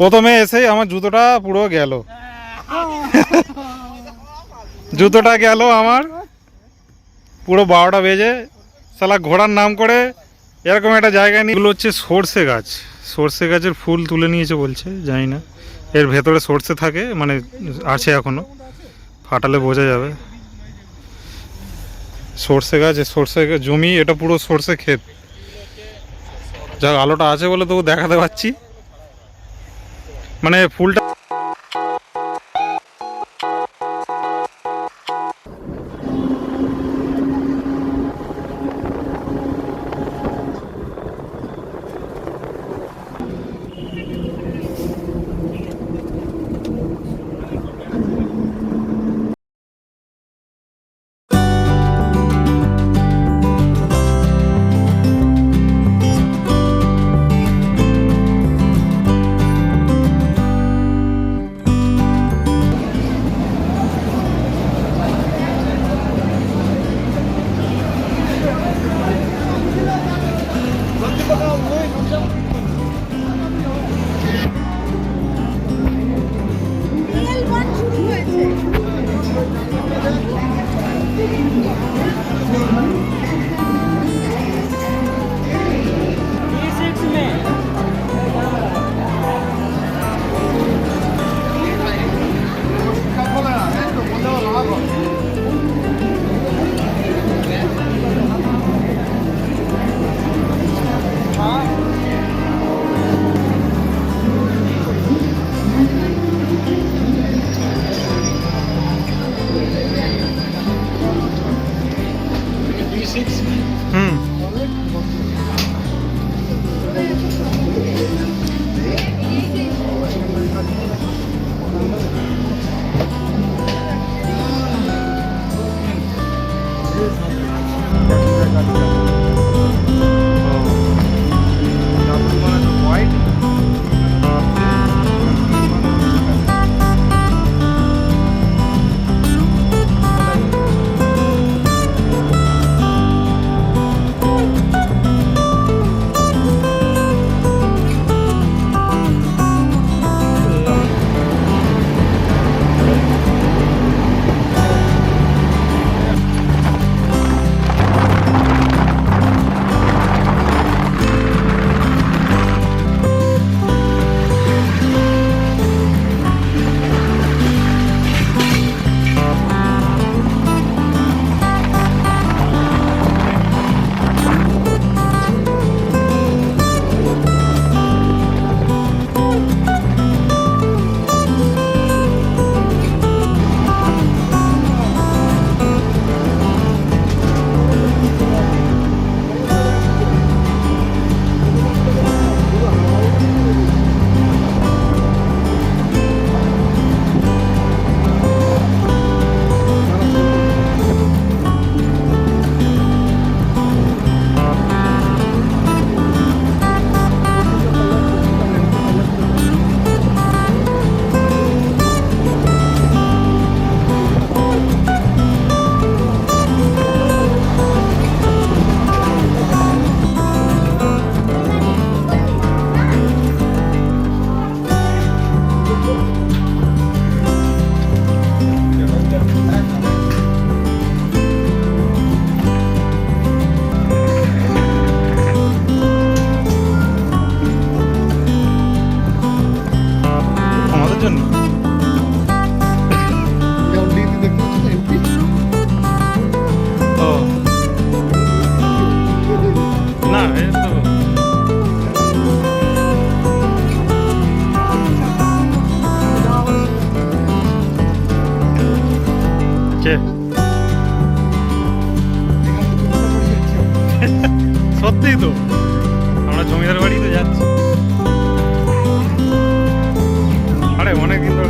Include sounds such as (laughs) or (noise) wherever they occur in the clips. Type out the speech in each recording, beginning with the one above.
প্রথমে এসেই আমার জুতোটা পুরো গেল। জুতোটা গেল আমার। পুরো বারোটা বেজে সালা ঘোড়ার নাম করে এরকম একটা জায়গা নিয়ে হচ্ছে সর্ষে গাছ। সর্ষে গাছের ফুল তুলে নিয়েছে বলছে, জানি না। এর ভেতরে সর্ষে থাকে মানে আছে এখনও। ফাটালে বোঝা যাবে। সর্ষে গাছ সর্ষে জমি, এটা পুরো সর্ষে ক্ষেত। যাক আলোটা আছে বলে তবু দেখাতে পাচ্ছি। মানে ফুলটা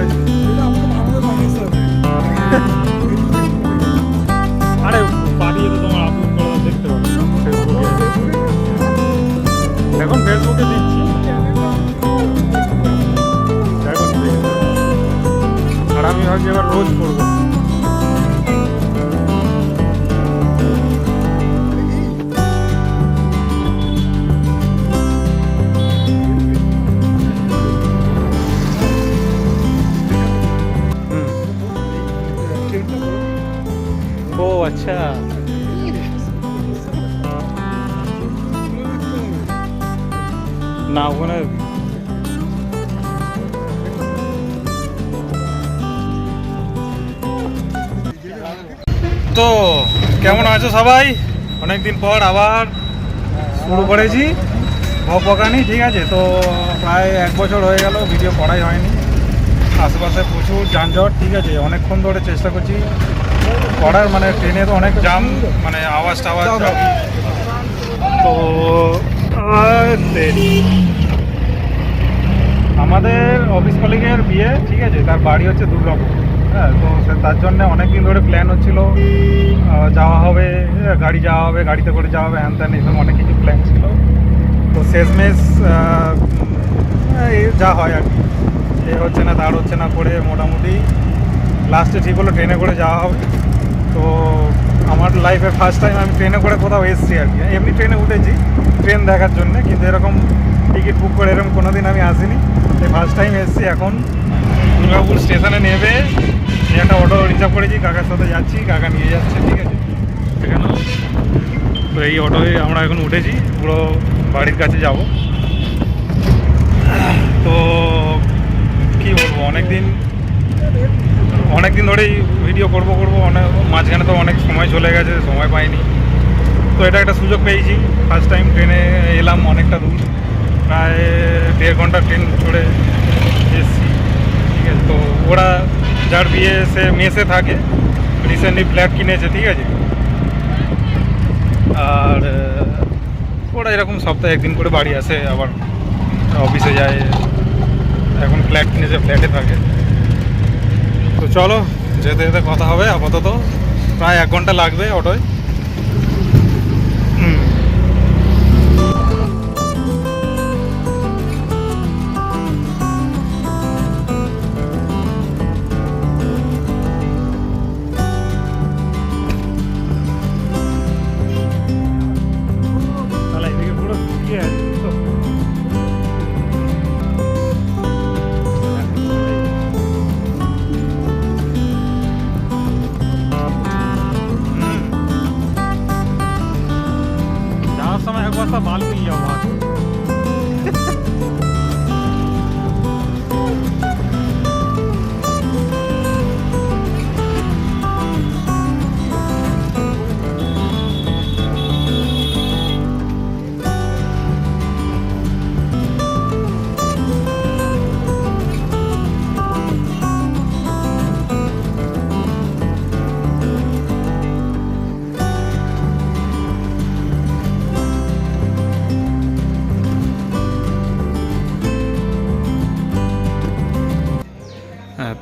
অনেকদিন সবাই। অনেকদিন পর আবার শুরু করেছি। ভকানি ঠিক আছে? তো প্রায় এক বছর হয়ে গেল ভিডিও করাই হয়নি। আশেপাশে প্রচুর যানজট ঠিক আছে? অনেকক্ষণ ধরে চেষ্টা করছি। করার মানে ট্রেনে তো অনেক জাম মানে আওয়াজ টাওয়াজ তো আমাদের অফিস কলিগের বিয়ে ঠিক আছে? তার বাড়ি হচ্ছে দুর্গাপুর। হ্যাঁ তো তার জন্য অনেক দিন ধরে প্ল্যান হচ্ছিল যাওয়া হবে আহ, গাড়ি যাওয়া হবে গাড়িতে করে যাওয়া হবে হ্যান ত্যান এইসব অনেক কিছু প্ল্যান ছিল। তো শেষমেশ যা হয় আর কি। এ হচ্ছে না তার হচ্ছে না করে মোটামুটি। লাস্টে ঠিক হলো ট্রেনে করে যাওয়া হবে। তো আমার লাইফে ফার্স্ট টাইম আমি ট্রেনে করে কোথাও এসেছি আর কি। এমনি ট্রেনে উঠেছি ট্রেন দেখার জন্য কিন্তু এরকম টিকিট বুক করে এরকম কোনো দিন আমি আসিনি। ফার্স্ট টাইম এসেছি এখন দুর্গাপুর স্টেশনে নেবে। একটা অটো রিজার্ভ করেছি, কাকার সাথে যাচ্ছি, কাকা নিয়ে যাচ্ছে, ঠিক আছে? এখানে তো এই অটোয় আমরা এখন উঠেছি, পুরো বাড়ির কাছে যাব। তো কি বলব অনেক দিন অনেক দিন ধরেই ভিডিও করব করব, অনেক মাঝখানে তো অনেক সময় চলে গেছে, সময় পাইনি। তো এটা একটা সুযোগ পেয়েছি ফার্স্ট টাইম ট্রেনে এলাম অনেকটা দূর। প্রায় দেড় ঘণ্টা ট্রেন চড়ে এসেছি, ঠিক আছে? তো ওরা যার বিয়ে সে মেসে থাকে। রিসেন্টলি ফ্ল্যাট কিনেছে, ঠিক আছে? আর ওরা এরকম সপ্তাহে একদিন করে বাড়ি আসে, আবার অফিসে যায়। এখন ফ্ল্যাট কিনেছে ফ্ল্যাটে থাকে। তো চলো, যেতে যেতে কথা হবে, আপাতত। প্রায় এক ঘণ্টা লাগবে অটোয়।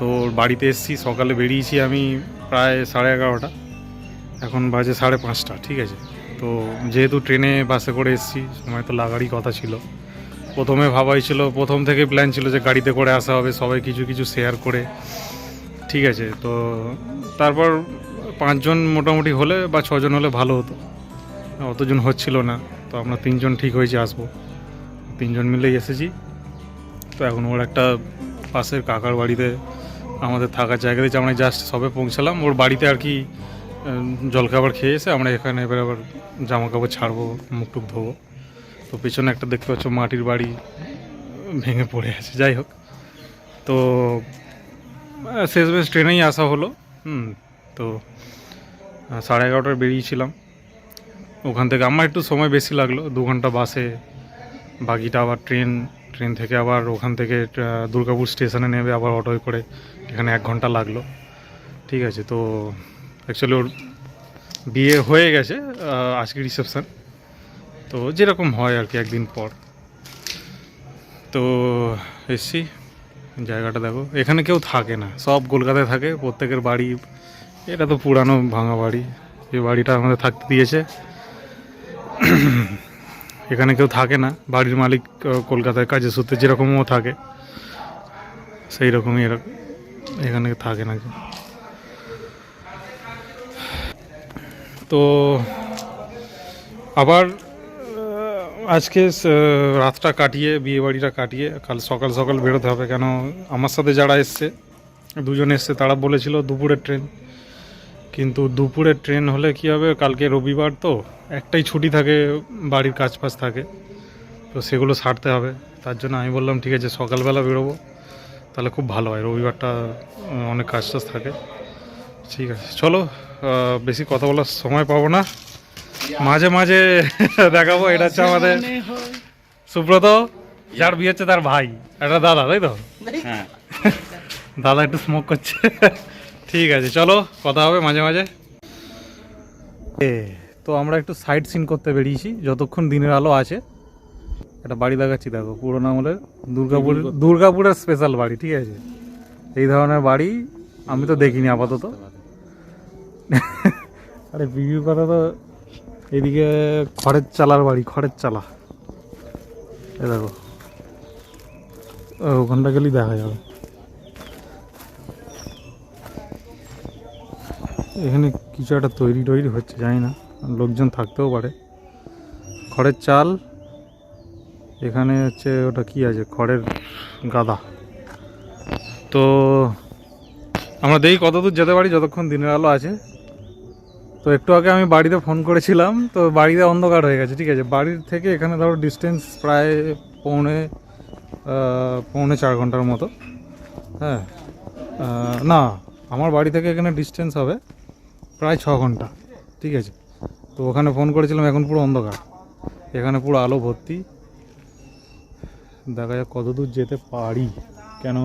তো বাড়িতে এসেছি, সকালে বেরিয়েছি আমি প্রায় সাড়ে এগারোটা। এখন বাজে সাড়ে পাঁচটা, ঠিক আছে? তো যেহেতু ট্রেনে বাসে করে এসেছি, সময় তো লাগারই কথা ছিল। প্রথমে ভাবাই ছিল প্রথম থেকে প্ল্যান ছিল যে গাড়িতে করে আসা হবে, সবাই কিছু কিছু শেয়ার করে, ঠিক আছে? তো তারপর পাঁচজন মোটামুটি হলে বা ছজন হলে ভালো হতো। অতজন হচ্ছিল না, তো আমরা তিনজন ঠিক হয়েছে আসব। তিনজন মিলেই এসেছি। তো এখন ওর একটা পাশের কাকার বাড়িতে আমাদের থাকার জায়গা দিয়েছে, আমরা জাস্ট সবে পৌঁছালাম। ওর বাড়িতে আর কি জলখাবার খেয়ে এসে আমরা এখানে এবার আবার জামা কাপড় ছাড়বো মুখ টুক ধোবো। তো পেছনে একটা দেখতে পাচ্ছ মাটির বাড়ি, ভেঙে পড়ে আছে, যাই হোক। তো শেষমেশ ট্রেনেই আসা হলো, হুম, তো সাড়ে এগারোটায় বেরিয়েছিলাম। ওখান থেকে আমার একটু সময় বেশি লাগল, দু ঘণ্টা বাসে, বাকিটা আবার ট্রেন ট্রেন থেকে আবার ওখান থেকে দুর্গাপুর স্টেশনে নেবে আবার অটোয় করে এখানে এক ঘণ্টা লাগল। ঠিক আছে, তো অ্যাকচুয়ালি ওর বিয়ে হয়ে গেছে আজকে রিসেপশন তো যেরকম হয় আর কি একদিন পর। তো এসছি, জায়গাটা দেখো। এখানে কেউ থাকে না, সব কলকাতায় থাকে, প্রত্যেকের বাড়ি, এটা তো পুরানো ভাঙা বাড়ি। এই বাড়িটা আমাদের থাকতে দিয়েছে। এখানে কেউ থাকে না, বাড়ির মালিক কলকাতায় কাজে সূত্রে যেরকমও থাকে সেই রকমই এরকম এখানে থাকে না কেউ তো আবার আজকে রাতটা কাটিয়ে বিয়ে বাড়িটা কাটিয়ে, কাল সকাল সকাল বেরোতে হবে কেন? আমার সাথে যারা এসছে, দুজন এসছে, তারা বলেছিল দুপুরের ট্রেন। কিন্তু দুপুরের ট্রেন হলে কি হবে? কালকে রবিবার তো, একটাই ছুটি থাকে, বাড়ির কাজ থাকে। তো সেগুলো সারতে হবে। তার জন্য আমি বললাম, ঠিক আছে, সকালবেলা বেরোবো। তাহলে খুব ভালো হয় রবিবারটা অনেক কাজ টাজ থাকে। ঠিক আছে চলো বেশি কথা বলার সময় পাবো না। মাঝে মাঝে (laughs) দেখাবো এটা হচ্ছে আমাদের সুব্রত যার বিয়ে হচ্ছে তার ভাই একটা দাদা তাই তো? হ্যাঁ। (laughs) দাদা একটু স্মোক করছে। (laughs) ঠিক আছে চলো কথা হবে মাঝে মাঝে। এ তো আমরা একটু সাইড সিন করতে বেরিয়েছি যতক্ষণ দিনের আলো আছে। একটা বাড়ি দেখাচ্ছি দেখো পুরোনো আমলের দুর্গাপুর দুর্গাপুরের স্পেশাল বাড়ি ঠিক আছে? এই ধরনের বাড়ি আমি তো দেখিনি আপাতত। আরে বিবির কথা তো এদিকে খড়ের চালার বাড়ি খড়ের চালা। এ দেখো। ও, ওখানটা গেলেই দেখা যাবে। এখানে কিছু একটা তৈরি টৈরি হচ্ছে জানি না। লোকজন থাকতেও পারে। খড়ের চাল এখানে হচ্ছে ওটা কি আছে? খড়ের গাদা। তো আমরা দেখি কত দূর যেতে পারি, যতক্ষণ দিনের আলো আছে। তো একটু আগে আমি বাড়িতে ফোন করেছিলাম, তো বাড়িতে অন্ধকার হয়ে গেছে, ঠিক আছে? বাড়ির থেকে এখানে ধরো ডিস্টেন্স প্রায় পৌনে পৌনে চার ঘণ্টার মতো। হ্যাঁ না, আমার বাড়ি থেকে এখানে ডিস্টেন্স হবে প্রায় ছ ঘণ্টা, ঠিক আছে? তো ওখানে ফোন করেছিলাম, এখন পুরো অন্ধকার। এখানে পুরো আলো ভর্তি। দেখা যাক কত দূর যেতে পারি। কেন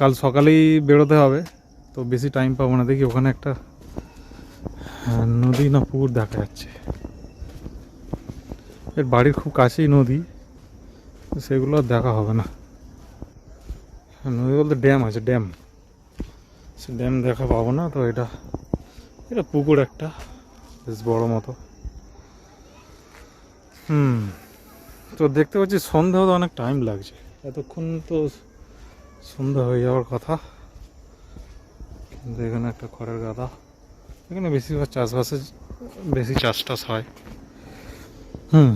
কাল সকালেই বেরোতে হবে, তো বেশি টাইম পাবো না। দেখি ওখানে একটা নদী না পুকুর দেখা যাচ্ছে। এর বাড়ির খুব কাছেই নদী সেগুলো আর দেখা হবে না। নদী বলতে ড্যাম আছে, ড্যাম। সে ড্যাম দেখা পাবো না, তো এটা এটা পুকুর একটা, বেশ বড় মতো। হুম। তো দেখতে পাচ্ছি সন্ধে হতে অনেক টাইম লাগছে। এতক্ষণ তো সন্ধ্যা হয়ে যাওয়ার কথা। কিন্তু এখানে একটা খড়ের গাদা। এখানে বেশিরভাগ চাষবাসে বেশি চাষ টাস হয়। হুম।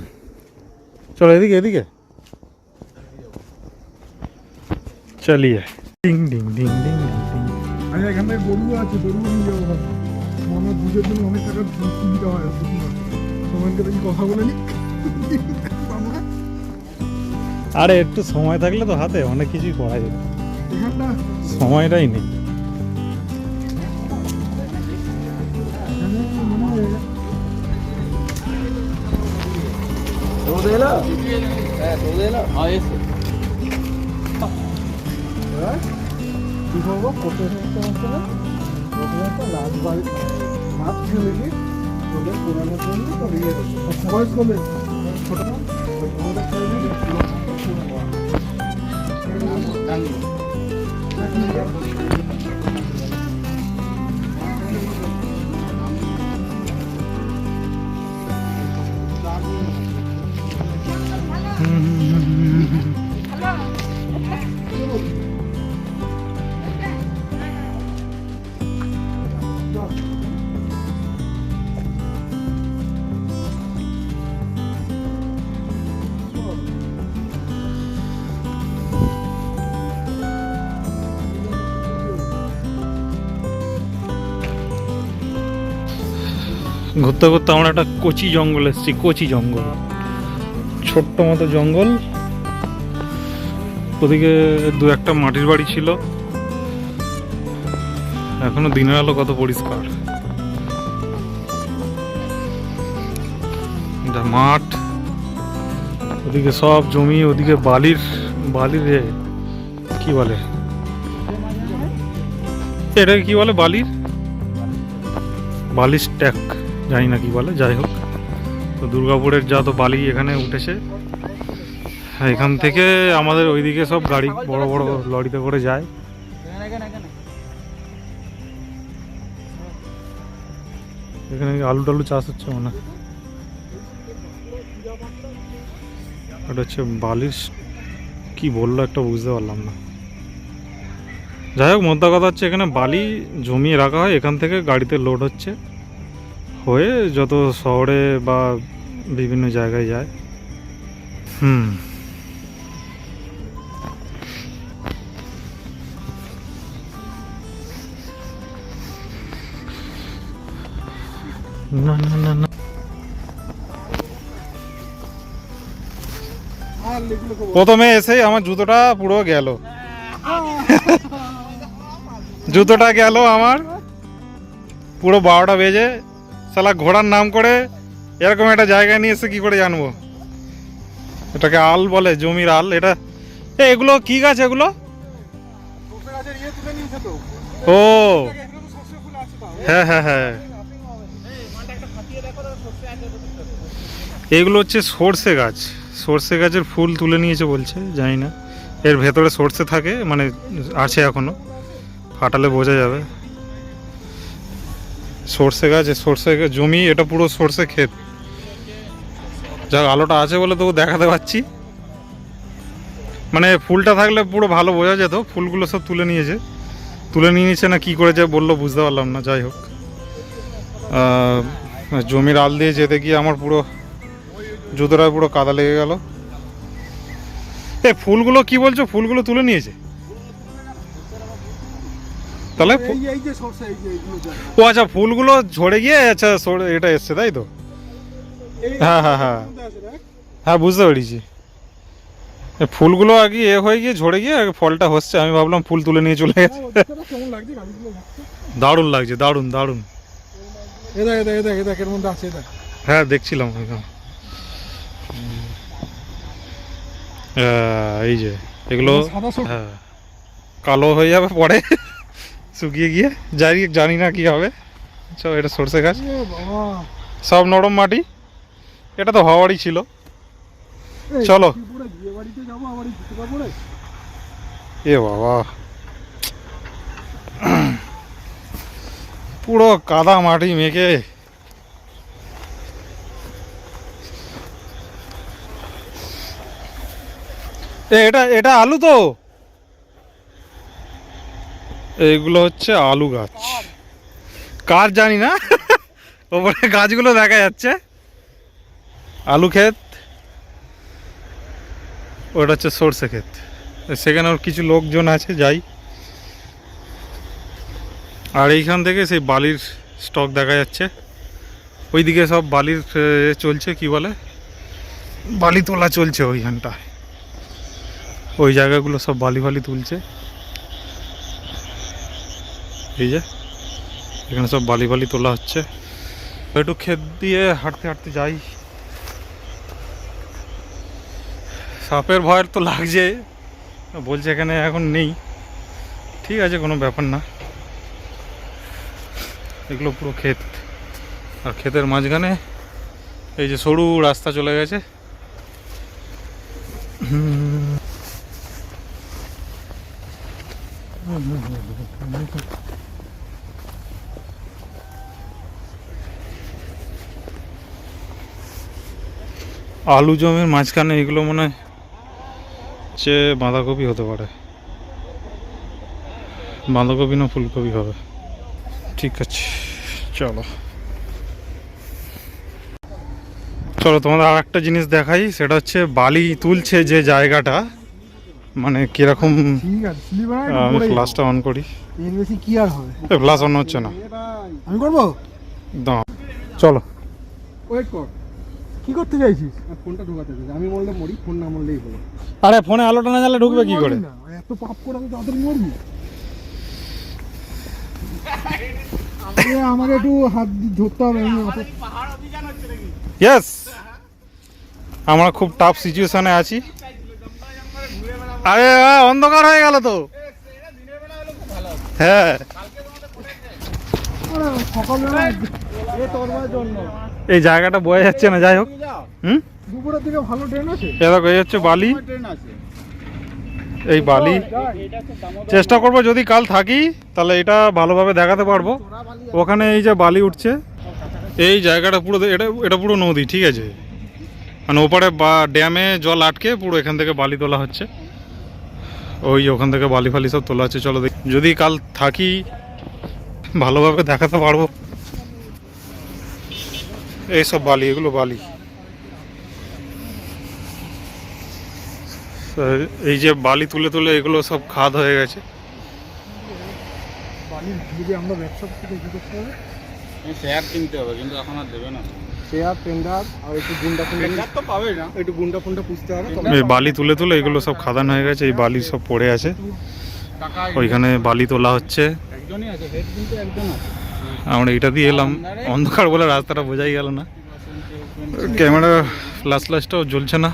চলো এদিকে এদিকে। চলিয়ে। ডিং ডিং ডিং ডিং এখানে গরু আছে গরু নিয়ে যাব মনে দুধের জন্য অনেক টাকার সুবিধা হয় কথা বলে নি। আরে একটু সময় থাকলে তো হাতে অনেক কিছুই করা যায় সময়টাই নেই মানে হ্যাঁ? করতে থাকতে হচ্ছে না ওখানে একটা রাজবাড়ি রাত খেলে কি ওদের পুরানো জন্য তো ইয়ে ঘুরতে ঘুরতে আমরা একটা কচি জঙ্গল এসেছি, কচি জঙ্গল। ছোট্ট মতো জঙ্গল। ওদিকে দু একটা মাটির বাড়ি ছিল। এখনও দিনের আলো কত পরিষ্কার। এটা মাঠ। ওদিকে সব জমি, ওদিকে বালির বালির কি বলে? এটাকে কি বলে বালির? বালি স্ট্যাক জানি না কি বলে যাই হোক। তো দুর্গাপুরের যা তো বালি এখানে উঠেছে। হ্যাঁ, এখান থেকে আমাদের ওইদিকে সব গাড়ি বড় বড় লরিতে করে যায়। এখানে আলু টালু চাষ হচ্ছে মনে হচ্ছে বালিশ কি বলল একটা বুঝতে পারলাম না। যাই হোক মোদ্দা কথা হচ্ছে এখানে বালি জমিয়ে রাখা হয় এখান থেকে গাড়িতে লোড হচ্ছে। হয়ে যত শহরে বা বিভিন্ন জায়গায় যায়। হুম। না প্রথমে এসেই আমার জুতোটা পুরো গেল। (laughs) জুতোটা গেল আমার। পুরো বারোটা বেজে শালা ঘোড়ার নাম করে এরকম একটা জায়গায় নিয়ে এসে কি করে জানব? এটাকে আল বলে, জমির আল, এটা এগুলো কি গাছ এগুলো? ও। হ্যাঁ হ্যাঁ হ্যাঁ। এগুলো হচ্ছে সর্ষে গাছ। সর্ষে গাছের ফুল তুলে নিয়েছে বলছে, জানি না। এর ভেতরে সর্ষে থাকে মানে আছে এখনও। ফাটালে বোঝা যাবে। সর্ষে গাছ সর্ষে জমি, এটা পুরো সর্ষে ক্ষেত। যাক আলোটা আছে বলে তবু দেখাতে পাচ্ছি। মানে ফুলটা থাকলে পুরো ভালো বোঝা যেত, ফুলগুলো সব তুলে নিয়েছে। তুলে নিয়ে নিচ্ছে না কি করেছে বলল বুঝতে পারলাম না, যাই হোক। জমির আল দিয়ে যেতে গিয়ে আমার পুরো জুতোটা পুরো কাদা লেগে গেল। এ, ফুলগুলো কি বলছো? ফুলগুলো তুলে নিয়েছে? তাহলে এই যে- সরষে এই যে ও আচ্ছা ফুলগুলো ঝরে গিয়ে আচ্ছা সরে- এটা এসছে তাই তো? হ্যাঁ, হ্যাঁ, হ্যাঁ। হ্যাঁ বুঝতে পেরেছি। ফুলগুলো আগে এ হয়ে গিয়ে ঝরে গিয়ে ফলটা হচ্ছে আমি ভাবলাম ফুল তুলে নিয়ে চলে গেছে। দারুণ লাগছে দারুণ দারুণ। হ্যাঁ দেখছিলাম এই যে এগুলো হ্যাঁ কালো হয়ে যাবে পরে। শুকিয়ে গিয়ে যাই জানি না কি হবে। চল এটা সর্ষে গাছ। সব নরম মাটি। এটা তো হওয়ারই ছিল। চলো। এ বাবা। পুরো কাদা মাটি মেখে। এটা এটা আলু তো? এইগুলো হচ্ছে আলু গাছ। কার জানি না? ওপরে গাছগুলো দেখা যাচ্ছে। আলু ক্ষেত। ওটা হচ্ছে সর্ষে ক্ষেত। সেখানে ওর কিছু লোকজন আছে, যাই। আর এইখান থেকে সেই বালির স্টক দেখা যাচ্ছে। ওইদিকে সব বালির চলছে, কি বলে? বালি তোলা চলছে ওইখানটায়। ওই জায়গাগুলো সব বালি ফালি তুলছে। এই যে, এখানে সব বালি বালি তোলা হচ্ছে। একটু ক্ষেত দিয়ে হাঁটতে হাঁটতে যাই। সাপের ভয়ের তো লাগছে, বলছে এখানে এখন নেই। ঠিক আছে, কোনো ব্যাপার না। এগুলো পুরো ক্ষেত। আর ক্ষেতের মাঝখানে এই যে সরু রাস্তা চলে গেছে। হুম। আলু জমির মাঝখানে এগুলো মনে হয় হচ্ছে বাঁধাকপি হতে পারে। বাঁধাকপি না ফুলকপি হবে। ঠিক আছে চলো। চলো তোমাদের আর একটা জিনিস দেখাই সেটা হচ্ছে বালি তুলছে যে জায়গাটা মানে কীরকম আমি অন করি। কি আর হবে। ফ্লাশ অন হচ্ছে না। আমি করব? দাও চলো। ওয়েট কর কি করতে চাইছিস? ফোনটা ঢোকাতে চাইছি। আমি মরলে মরি ফোন না মরলেই হলো। আরে ফোনে আলোটা না জ্বালে ঢুকবে কি করে? এত পাপ করে আমি তাড়াতাড়ি মরবি। আমাকে একটু হাত ধরতে হবে আমি ইয়েস আমরা খুব টাফ সিচুয়েশনে আছি। আরে অন্ধকার হয়ে গেল তো। হ্যাঁ। সকালবেলা জন্য। এই জায়গাটা বোঝা যাচ্ছে না যাই হোক। হুম? দুপুরের দিকে ভালো ট্রেন আছে? এ দেখো এই হচ্ছে বালি। এই বালি। চেষ্টা করব যদি কাল থাকি তাহলে এটা ভালোভাবে দেখাতে পারব। ওখানে এই যে বালি উঠছে এই জায়গাটা পুরো এটা এটা পুরো নদী ঠিক আছে? মানে ওপারে বা ড্যামে জল আটকে পুরো এখান থেকে বালি তোলা হচ্ছে। ওই ওখান থেকে বালি ফালি সব তোলা হচ্ছে চলো দেখি। যদি কাল থাকি ভালোভাবে দেখাতে পারব। এইসব বালি এগুলো বালি। এই যে বালি তুলে তুলে এগুলো সব খাদ হয়ে গেছে। আমরা ব্যবসা শেয়ার কিনতে হবে কিন্তু এখন আর দেবে না। চেয়ার টেন্ডার আর একটু গুন্ডা ফুন্ডা তো পাবেই না। একটু গুন্ডা ফুন্ডা পুষতে হবে এই বালি তুলে তুলে এগুলো সব খাদান হয়ে গেছে এই বালি সব পড়ে আছে। ওইখানে বালি তোলা হচ্ছে। একজনই আছে হেড কিন্তু একজন আছে। আমরা এটা দিয়ে এলাম। অন্ধকার বলে রাস্তাটা বোঝাই গেল না। ক্যামেরা ফ্ল্যাশ লাইটটাও জ্বলছে না।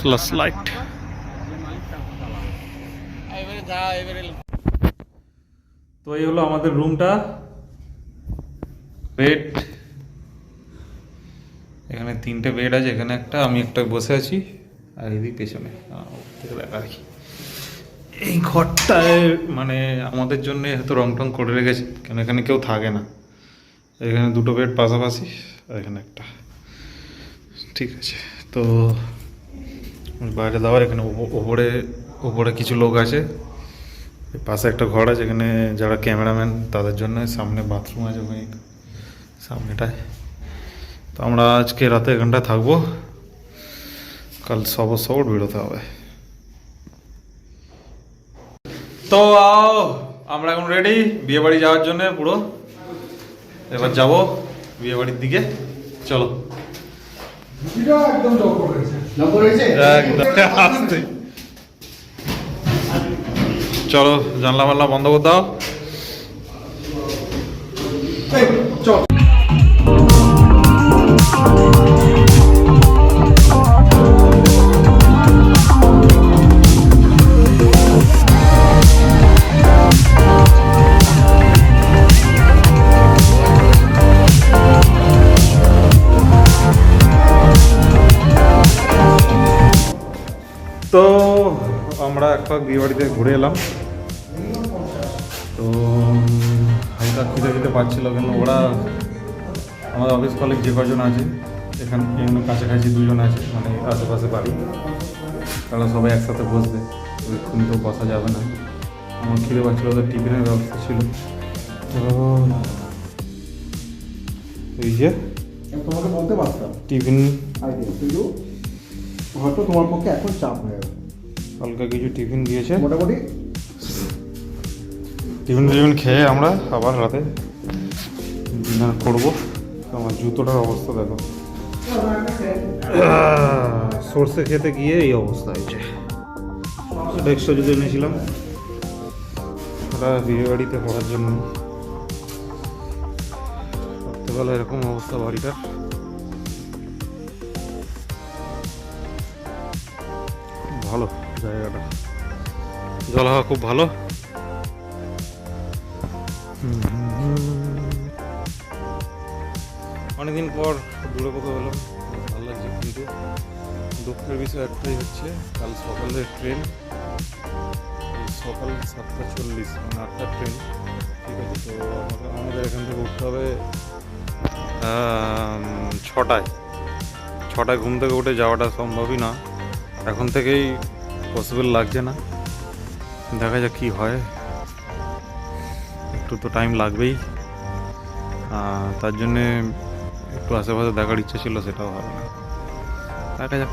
Flash light. তো এই হলো আমাদের রুমটা। বেড। এখানে তিনটে বেড আছে, এখানে একটা, আমি একটা বসে আছি, আর এদিক পেছনে। দেখা আর কি এই ঘরটায় মানে আমাদের জন্য হয়তো রং টং করে রেখেছে, কেন এখানে কেউ থাকে না? এখানে দুটো বেড পাশাপাশি আর এখানে একটা। ঠিক আছে, তো বাইরে দেওয়ার এখানে ওপ- ওপরে ওপরে কিছু লোক আছে। পাশে একটা ঘর আছে, এখানে যারা ক্যামেরাম্যান, তাদের জন্য সামনে বাথরুম আছে ওখানে, সামনেটায়। তো আমরা আজকে রাতে এখানটায় থাকব। কাল সবর সবর বেরোতে হবে। তো আও আমরা এখন রেডি বিয়ে বাড়ি যাওয়ার জন্য পুরো। এবার যাব বিয়ে বাড়ির দিকে। চলো। চলো জানলা মাল্লা বন্ধ করে দাও। চল। আমরা এক পাক বিয়ে বাড়িতে ঘুরে এলাম। তো হালকা খিদে খিদে পাচ্ছিল কেন ওরা আমাদের অফিস কলেজ যে কজন আছে এখান এখানে কাছাকাছি দুজন আছে মানে আশেপাশে বাড়ি। তারা সবাই একসাথে বসবে ওইক্ষুনি তো বসা যাবে না। আমার খিদে পাচ্ছিল ওদের টিফিনের ব্যবস্থা ছিল। তো এই যে তোমাকে বলতে পারতাম। টিফিন হয়তো তোমার পক্ষে এখন চাপ হয়ে গেল হালকা কিছু টিফিন দিয়েছে। মোটামুটি। টিফিন টিফিন খেয়ে আমরা আবার রাতে ডিনার করব। আমার জুতোটার অবস্থা দেখো। সর্ষে খেতে গিয়ে এই অবস্থা হয়েছে। এটা এক্সট্রা জুতো এনেছিলাম। ওটা বিয়ে বাড়িতে পড়ার জন্য। রাত্রেবেলা এরকম অবস্থা বাড়িটার। ভালো। জায়গাটা। জল হাওয়া খুব ভালো? অনেকদিন পর দূরে কোথাও হলাম ভালো লাগছে কিন্তু। দুঃখের বিষয় একটাই হচ্ছে কাল সকালের ট্রেন সকাল সাতটা চল্লিশ মানে আটটার ট্রেন ঠিক আছে? তো আমাকে আমাদের এখান থেকে উঠতে হবে ছটায়। ছটায় ঘুম থেকে উঠে যাওয়াটা সম্ভবই না। এখন থেকেই পসিবল লাগছে না। দেখা যাক কী হয়। একটু তো টাইম লাগবেই। তার জন্যে একটু আশেপাশে দেখার ইচ্ছা ছিল, সেটাও হবে না। দেখা যাক।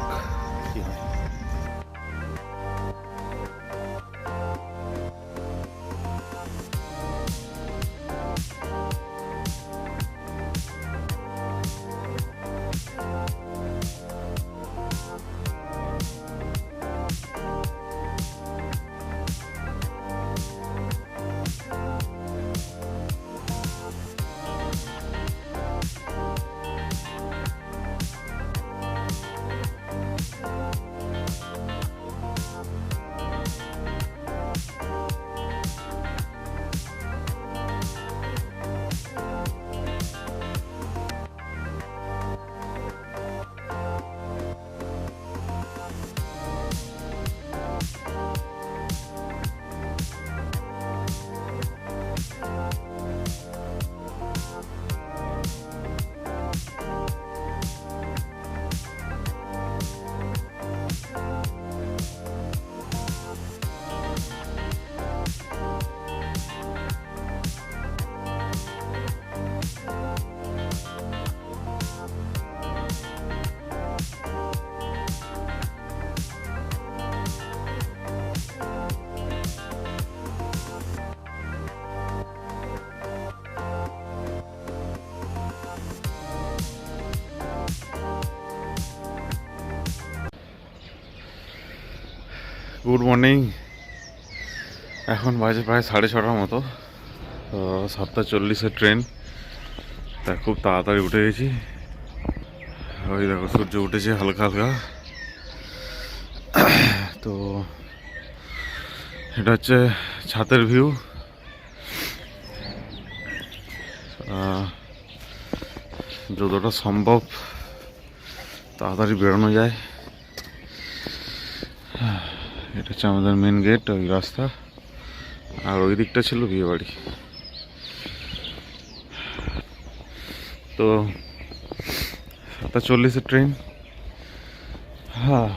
গুড মর্নিং এখন বাজে প্রায় সাড়ে ছটার মতো। তো সাতটা চল্লিশের ট্রেন তা খুব তাড়াতাড়ি উঠে গেছি। ওই দেখো, সূর্য উঠেছে হালকা হালকা। তো এটা হচ্ছে ছাতের ভিউ যতটা সম্ভব তাড়াতাড়ি বেরোনো যায়। এটা হচ্ছে আমাদের মেন গেট ওই রাস্তা। আর ওই দিকটা ছিল বিয়ে বাড়ি তো সাতটা চল্লিশের ট্রেন হ্যাঁ।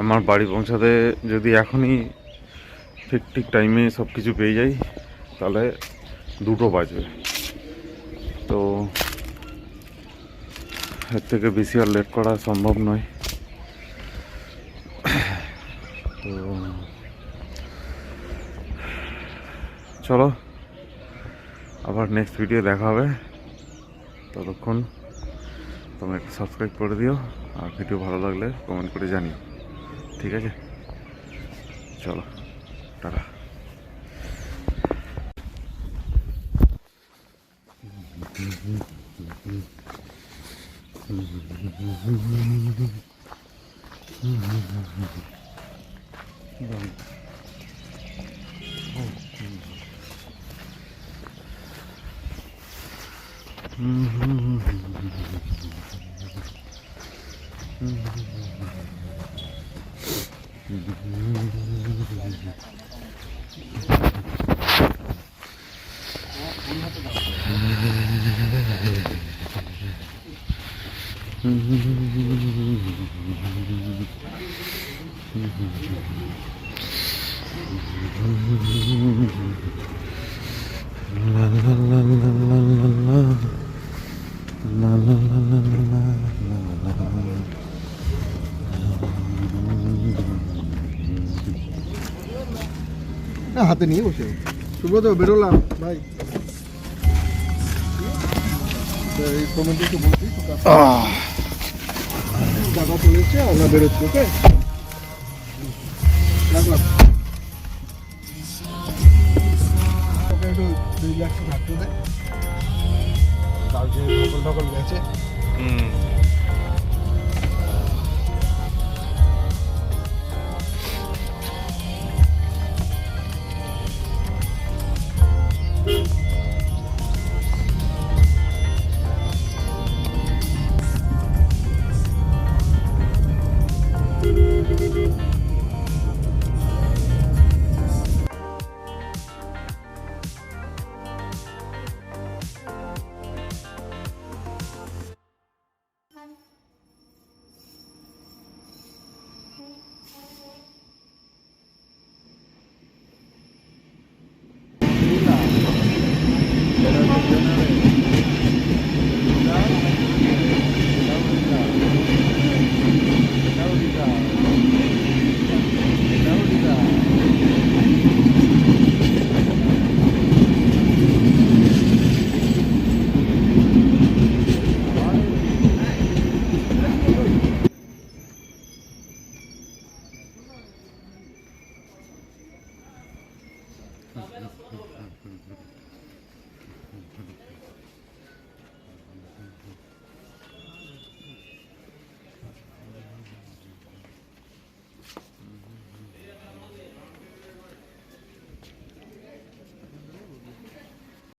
আমার বাড়ি পৌঁছাতে যদি এখনই ঠিক ঠিক টাইমে সব কিছু পেয়ে যাই, তাহলে দুটো বাজবে। তো এর থেকে বেশি আর লেট করা সম্ভব নয় তো চলো আবার নেক্সট ভিডিও দেখা হবে। ততক্ষণ তোমরা একটু সাবস্ক্রাইব করে দিও, আর ভিডিও ভালো লাগলে কমেন্ট করে জানিও। ঠিক আছে? চলো, টাটা। 嗯哼哼哼 হাতে নিয়ে বসে সুব্রত বেরোলাম। ভাই। এই কমেন্টে একটু বলছি চলেছে আমরা বেরোচ্ছি ওকে? রাখলাম। ওকে একটু রিল্যাক্সে থাকতে দে। কালকে সকল সকল গেছে।